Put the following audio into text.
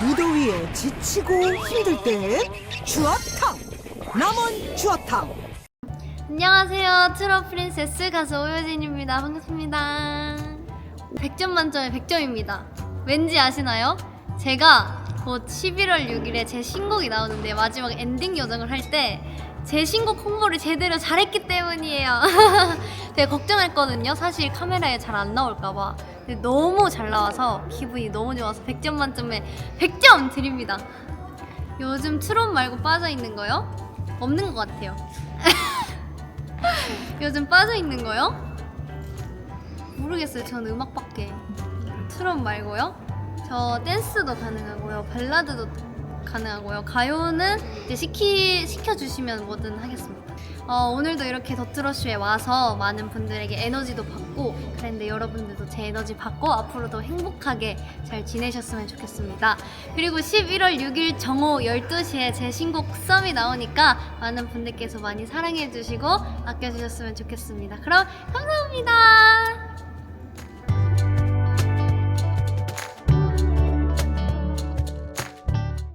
무더위에 지치고 힘들 땐 주어탕 남원 주어탕 안녕하세요. 트롯 프린세스 가수 오효진입니다. 반갑습니다. 100점 만점에 100점입니다. 왠지 아시나요? 제가 곧 11월 6일에 제 신곡이 나오는데 마지막 엔딩 요정을 할 때 제 신곡 홍보를 제대로 잘했기 때문이에요. 되게 걱정했거든요. 사실 카메라에 잘 안 나올까봐. 근데 너무 잘 나와서 기분이 너무 좋아서 100점 만점에 100점 드립니다. 요즘 트롯 말고 빠져 있는 거요? 없는 것 같아요. 요즘 빠져 있는 거요? 모르겠어요. 저는 음악밖에 트롯 말고요. 저 댄스도 가능하고요. 발라드도 가능하고요. 가요는 이제 시키 시켜 주시면 뭐든 하겠습니다. 어, 오늘도 이렇게 더트러쉬에 와서 많은 분들에게 에너지도 받고 그랬는데 여러분들도 제 에너지 받고 앞으로도 행복하게 잘 지내셨으면 좋겠습니다. 그리고 11월 6일 정오 12시에 제 신곡 썸이 나오니까 많은 분들께서 많이 사랑해 주시고 아껴 주셨으면 좋겠습니다. 그럼 감사합니다.